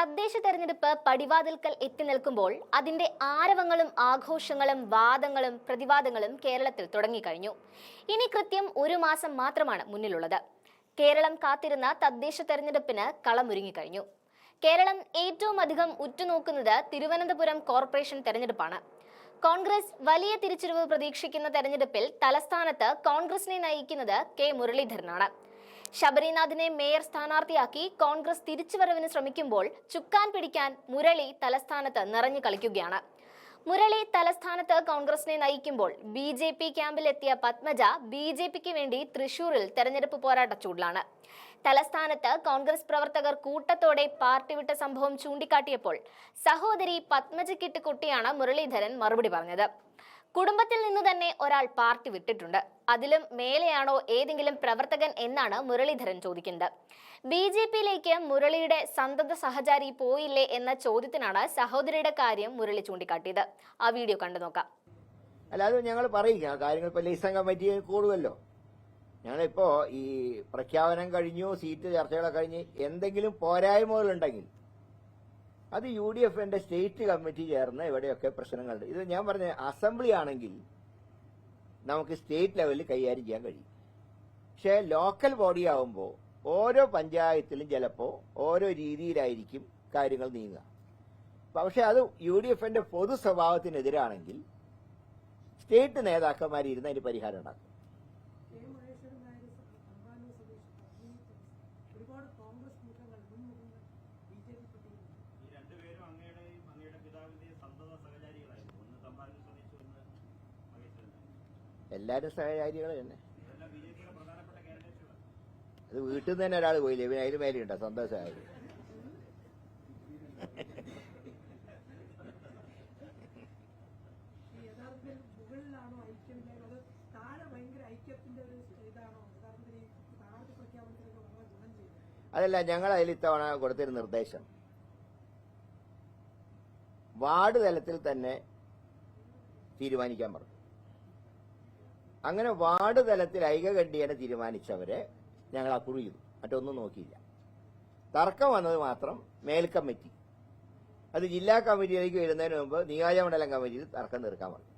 തദ്ദേശ തെരഞ്ഞെടുപ്പ് പടിവാതിൽക്കൽ എത്തി നിൽക്കുമ്പോൾ അതിന്റെ ആരവങ്ങളും ആഘോഷങ്ങളും വാദങ്ങളും പ്രതിവാദങ്ങളും കേരളത്തിൽ തുടങ്ങിക്കഴിഞ്ഞു. ഇനി കൃത്യം ഒരു മാസം മാത്രമാണ് മുന്നിലുള്ളത്. കേരളം കാത്തിരുന്ന തദ്ദേശ തെരഞ്ഞെടുപ്പിന് കളമൊരുങ്ങിക്കഴിഞ്ഞു. കേരളം ഏറ്റവും അധികം ഉറ്റുനോക്കുന്നത് തിരുവനന്തപുരം കോർപ്പറേഷൻ തെരഞ്ഞെടുപ്പാണ്. കോൺഗ്രസ് വലിയ തിരിച്ചുവരവ് പ്രതീക്ഷിക്കുന്ന തെരഞ്ഞെടുപ്പിൽ തലസ്ഥാനത്ത് കോൺഗ്രസിനെ നയിക്കുന്നത് കെ മുരളീധരനാണ്. ശബരിനാഥിനെ മേയർ സ്ഥാനാർത്ഥിയാക്കി കോൺഗ്രസ് തിരിച്ചുവരവിന് ശ്രമിക്കുമ്പോൾ ചുക്കാൻ പിടിക്കാൻ മുരളി തലസ്ഥാനത്ത് നിറഞ്ഞു കളിക്കുകയാണ്. മുരളി തലസ്ഥാനത്ത് കോൺഗ്രസിനെ നയിക്കുമ്പോൾ ബി ജെ പി ക്യാമ്പിലെത്തിയ പത്മജ ബി ജെ പിക്ക് വേണ്ടി തൃശൂരിൽ തെരഞ്ഞെടുപ്പ് പോരാട്ട ചൂടിലാണ്. തലസ്ഥാനത്ത് കോൺഗ്രസ് പ്രവർത്തകർ കൂട്ടത്തോടെ പാർട്ടി വിട്ട സംഭവം ചൂണ്ടിക്കാട്ടിയപ്പോൾ സഹോദരി പത്മജക്കിട്ട് കുട്ടിയാണ് മുരളീധരൻ മറുപടി പറഞ്ഞത്. കുടുംബത്തിൽ നിന്ന് തന്നെ ഒരാൾ പാർട്ടി വിട്ടിട്ടുണ്ട്. അതിലും മേലെയാണോ ഏതെങ്കിലും പ്രവർത്തകൻ എന്നാണ് മുരളീധരൻ ചോദിക്കുന്നത്. ബി ജെ പിയിലേക്ക് മുരളിയുടെ സന്തത സഹചാരി പോയില്ലേ എന്ന ചോദ്യത്തിനാണ് സഹോദരിയുടെ കാര്യം മുരളി ചൂണ്ടിക്കാട്ടിയത്. ആ വീഡിയോ കണ്ടു നോക്കാം. അല്ലാതെ ഞങ്ങൾ പറയില്ല. കാര്യങ്ങൾ ഇപ്പൊ ലൈസംഗ കമ്മിറ്റി കൂടുമല്ലോ. ഞങ്ങളിപ്പോ ഈ പ്രഖ്യാപനം കഴിഞ്ഞു സീറ്റ് ചർച്ചകളൊക്കെ കഴിഞ്ഞ് എന്തെങ്കിലും പോരായ്മകളുണ്ടെങ്കിൽ അത് യു ഡി എഫിന്റെ സ്റ്റേറ്റ് കമ്മിറ്റി ചേർന്ന് ഇവിടെയൊക്കെ പ്രശ്നങ്ങളുണ്ട്. ഇത് ഞാൻ പറഞ്ഞ അസംബ്ലി ആണെങ്കിൽ നമുക്ക് സ്റ്റേറ്റ് ലെവലിൽ കൈകാര്യം ചെയ്യാൻ കഴിയും. പക്ഷേ ലോക്കൽ ബോഡി ആവുമ്പോൾ ഓരോ പഞ്ചായത്തിലും ചിലപ്പോൾ ഓരോ രീതിയിലായിരിക്കും കാര്യങ്ങൾ നീങ്ങുക. പക്ഷെ അത് യു ഡി എഫിന്റെ പൊതു സ്വഭാവത്തിനെതിരാണെങ്കിൽ സ്റ്റേറ്റ് നേതാക്കന്മാർ ഇരുന്ന് അതിന് പരിഹാരം ഉണ്ടാക്കും. ഒരുപാട് കോൺഗ്രസ് മുഖങ്ങൾ ബി ജെ പി പട്ടികയിലുണ്ട് ഈ രണ്ടുപേരും അങ്ങയുടെയും അങ്ങയുടെ പിതാവിന്റെയും സന്തത സഹചാരികളായിരുന്നു ഒന്ന് തമ്പാനൂർ സ്വദേശി ഒന്ന് മഹേശ്വരൻ എല്ലാവരും സഹചാരികൾ തന്നെ. അത് വീട്ടിൽ നിന്ന് തന്നെ ഒരാൾ പോയില്ലേ? പിന്നെ അതിന് മേലെയുണ്ടോ സ്വന്തം ചെയ്യുന്നത് അതല്ല ഞങ്ങൾ അതിൽ ഇത്തവണ കൊടുത്തൊരു നിർദ്ദേശം. വാർഡ് തലത്തിൽ തന്നെ തീരുമാനിക്കാൻ പറഞ്ഞു. അങ്ങനെ വാർഡ് തലത്തിൽ ഐകകണ്ഠ്യേനെ തീരുമാനിച്ചവരെ ഞങ്ങൾ അക്കുറി ചെയ്തു. മറ്റൊന്നും നോക്കിയില്ല. തർക്കം വന്നത് മാത്രം മേൽക്കമ്മിറ്റി അത് ജില്ലാ കമ്മിറ്റിയിലേക്ക് വരുന്നതിന് മുമ്പ് നിയോജകമണ്ഡലം കമ്മിറ്റിയിൽ തർക്കം തീർക്കാൻ പറഞ്ഞു.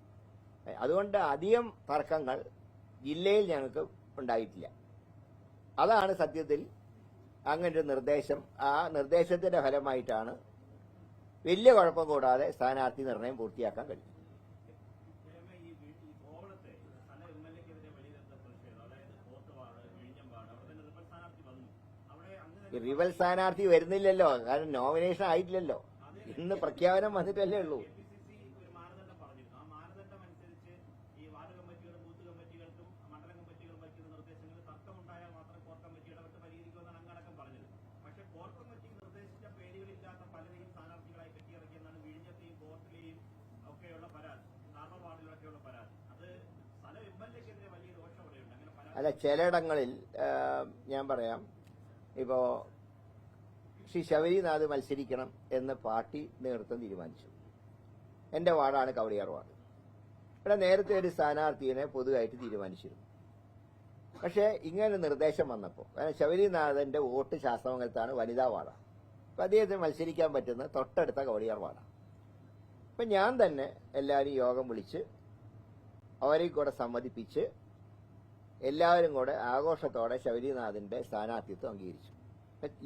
അതുകൊണ്ട് അധികം തർക്കങ്ങൾ ജില്ലയിൽ ഞങ്ങൾക്ക് ഉണ്ടായിട്ടില്ല. അതാണ് സത്യത്തിൽ അങ്ങനെ ഒരു നിർദ്ദേശം. ആ നിർദ്ദേശത്തിന്റെ ഫലമായിട്ടാണ് വലിയ കുഴപ്പം കൂടാതെ സ്ഥാനാർത്ഥി നിർണയം പൂർത്തിയാക്കാൻ കഴിയും കേരള ഈ വീ- ഈ കോവളത്തെ സ്ഥല എം എൽ എക്കെതിരെ വലിയ തരത്തിലുള്ള പ്രതിഷേധം അതായത് പോത്തുപാട് വിഴിഞ്ഞമ്പാട് അവിടെ തന്നെ റിപ്പൽ സ്ഥാനാർത്ഥി വന്നു അവിടെ അങ്ങ് ഈ തന്നെ റിവൽ സ്ഥാനാർത്ഥി വരുന്നില്ലല്ലോ. കാരണം നോമിനേഷൻ ആയിട്ടില്ലല്ലോ. ഇന്ന് പ്രഖ്യാപനം വന്നിട്ടല്ലേ ഉള്ളൂ. അല്ല ചിലയിടങ്ങളിൽ ഞാൻ പറയാം. ഇപ്പോ ശ്രീ ശബരിനാഥ് മത്സരിക്കണം എന്ന് പാർട്ടി നേതൃത്വം തീരുമാനിച്ചു. എന്റെ വാർഡാണ് കവടിയാർ വാർഡ്. ഇവിടെ നേരത്തെ ഒരു സ്ഥാനാർത്ഥിയെ പൊതുവായിട്ട് തീരുമാനിച്ചിരുന്നു. പക്ഷേ ഇങ്ങനെ നിർദ്ദേശം വന്നപ്പോൾ കാരണം ശബരിനാഥന്റെ വോട്ട് ശാസ്ത്രമംഗലത്താണ് വനിതാ വാർഡാണ് അപ്പൊ അദ്ദേഹത്തിന് മത്സരിക്കാൻ പറ്റുന്ന തൊട്ടടുത്ത കവടിയാർ വാർഡാണ്. അപ്പൊ ഞാൻ തന്നെ എല്ലാവരും യോഗം വിളിച്ച് അവരെയും കൂടെ സമ്മതിപ്പിച്ച് എല്ലാവരും കൂടെ ആഘോഷത്തോടെ ശബരിനാഥിന്റെ സ്ഥാനാർത്ഥിത്വം അംഗീകരിച്ചു.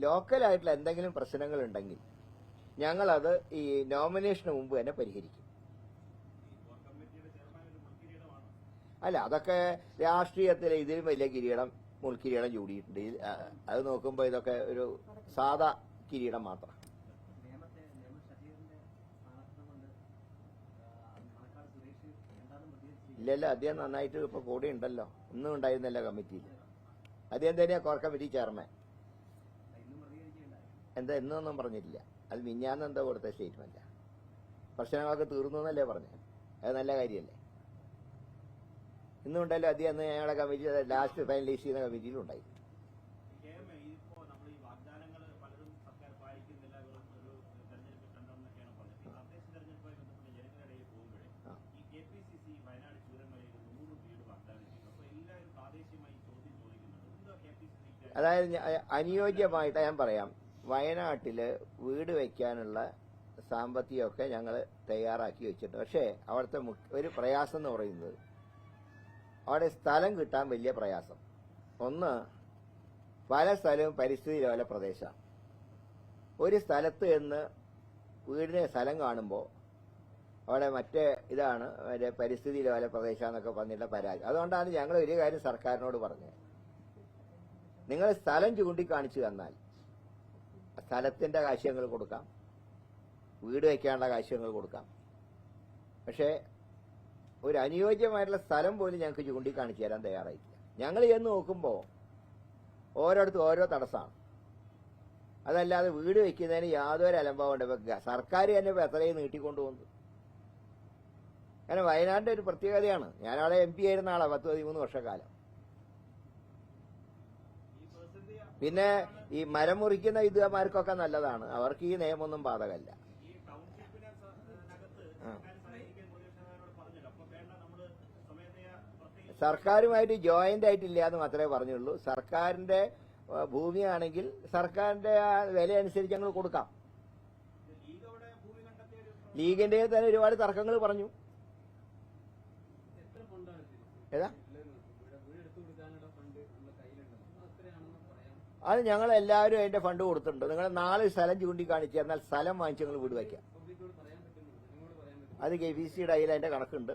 ലോക്കലായിട്ടുള്ള എന്തെങ്കിലും പ്രശ്നങ്ങൾ ഉണ്ടെങ്കിൽ ഞങ്ങളത് ഈ നോമിനേഷന് മുമ്പ് തന്നെ പരിഹരിക്കും. അല്ല അതൊക്കെ രാഷ്ട്രീയത്തിലെ ഇതിലും വലിയ കിരീടം മുൾക്കിരീടം ചൂടിയിട്ടുണ്ട്. അത് നോക്കുമ്പോൾ ഇതൊക്കെ ഒരു സാധാ കിരീടം മാത്രം. ഇല്ലല്ലോ അദ്ദേഹം നന്നായിട്ട് ഇപ്പൊ കൂടെ ഉണ്ടല്ലോ. ഒന്നും ഉണ്ടായിരുന്നല്ലോ കമ്മിറ്റിയിൽ. അദ്ദേഹം തന്നെയാ കോർ കമ്മിറ്റി ചെയർമാൻ. എന്താ എന്നൊന്നും പറഞ്ഞിട്ടില്ല. അത് മിഞ്ഞാന്ന് എന്താ കൊടുത്ത സ്റ്റേറ്റ്മെന്റ് പ്രശ്നങ്ങളൊക്കെ തീർന്നു എന്നല്ലേ പറഞ്ഞു. അത് നല്ല കാര്യമല്ലേ ഇന്നും ഉണ്ടല്ലോ അദ്ദേഹം ഞങ്ങളുടെ കമ്മിറ്റി ലാസ്റ്റ് ഫൈനലൈസ് ചെയ്യുന്ന കമ്മിറ്റിയിലും ഉണ്ടായി കെ എം എ ഇതിപ്പോ നമ്മൾ ഈ വാഗ്ദാനങ്ങൾ പലതും സർക്കാർ പാലിക്കുന്നില്ല വെറും ഒരു തെരഞ്ഞെടുപ്പ് കണ്ടെന്നൊക്കെയാണ് പറഞ്ഞത് ഈ തദ്ദേശ തെരഞ്ഞെടുപ്പുമായി ബന്ധപ്പെട്ട് ജനങ്ങളിടയിൽ പോകുമ്പോഴേ ആ. ഈ K P C C Wayanad ചൂരന്മലയിൽ നൂറ് വീട് വാഗ്ദാനം ചെയ്തു അപ്പൊ എല്ലാവരും പ്രാദേശികമായി ചോദ്യം ചോദിക്കുന്നുണ്ട് എന്തോ കെ പി സി സി അതായത് അനുയോജ്യമായിട്ട് ഞാൻ പറയാം. വയനാട്ടിൽ വീട് വയ്ക്കാനുള്ള സാമ്പത്തികമൊക്കെ ഞങ്ങൾ തയ്യാറാക്കി വെച്ചിട്ടുണ്ട്. പക്ഷേ അവിടുത്തെ ഒരു പ്രയാസം എന്ന് പറയുന്നത് അവിടെ സ്ഥലം കിട്ടാൻ വലിയ പ്രയാസം. ഒന്ന് പല സ്ഥലവും പരിസ്ഥിതി ലോല പ്രദേശമാണ്. ഒരു സ്ഥലത്ത് എന്ന് വീടിന് സ്ഥലം കാണുമ്പോൾ അവിടെ മറ്റേ ഇതാണ് പരിസ്ഥിതി ലോല പ്രദേശം എന്നൊക്കെ പറഞ്ഞിട്ടുള്ള പരാതി. അതുകൊണ്ടാണ് ഞങ്ങൾ ഒരു കാര്യം സർക്കാരിനോട് പറഞ്ഞത്. നിങ്ങൾ സ്ഥലം ചൂണ്ടിക്കാണിച്ചു തന്നാൽ സ്ഥലത്തിന്റെ കാശ്യങ്ങൾ കൊടുക്കാം. വീട് വയ്ക്കാനുള്ള കാശ്യങ്ങൾ കൊടുക്കാം. പക്ഷേ ഒരു അനുയോജ്യമായിട്ടുള്ള സ്ഥലം പോലും ഞങ്ങൾക്ക് ചൂണ്ടിക്കാണിച്ചു തരാൻ തയ്യാറായിട്ടില്ല. ഞങ്ങൾ ചെന്ന് നോക്കുമ്പോൾ ഓരോടത്തും ഓരോ തടസ്സമാണ് അതല്ലാതെ വീട് വെക്കുന്നതിന് യാതൊരു അലംഭാവം ഉണ്ട് ഇപ്പൊ സർക്കാർ തന്നെ ഇപ്പോൾ എത്രയും നീട്ടിക്കൊണ്ടുപോകുന്നത് കാരണം വയനാടിന്റെ ഒരു പ്രത്യേകതയാണ്. ഞാനവിടെ എം പി ആയിരുന്ന ആളാണ് പത്ത് പതിമൂന്ന് വർഷക്കാലം ഈ പ്രതിസന്ധി പിന്നെ ഈ മരം മുറിക്കുന്ന ഇതുമാർക്കൊക്കെ നല്ലതാണ്. അവർക്ക് ഈ നിയമമൊന്നും ബാധകമല്ല. സർക്കാരുമായിട്ട് ജോയിന്റ് ആയിട്ടില്ല എന്ന് മാത്രമേ പറഞ്ഞുള്ളൂ. സർക്കാരിന്റെ ഭൂമിയാണെങ്കിൽ സർക്കാരിന്റെ ആ വില അനുസരിച്ച് ഞങ്ങൾ കൊടുക്കാം. ലീഗിന്റെ തന്നെ ഒരുപാട് തർക്കങ്ങൾ പറഞ്ഞു. ഏതാ വീട് വീടെടുത്ത് കൊടുക്കാനുള്ള ഫണ്ട് നമ്മുടെ കയ്യിലുണ്ടല്ലോ അത് എത്രയാണെന്ന് പറയാം അത് ഞങ്ങൾ എല്ലാവരും അതിന്റെ ഫണ്ട് കൊടുത്തിട്ടുണ്ട്. നിങ്ങൾ നാല് സ്ഥലം ചൂണ്ടിക്കാണിച്ചു തന്നാൽ സ്ഥലം വാങ്ങിച്ച് ഞങ്ങൾ വീട് വയ്ക്കാം. അത് കെ പി സിയുടെ അതിൽ അതിന്റെ കണക്കുണ്ട്.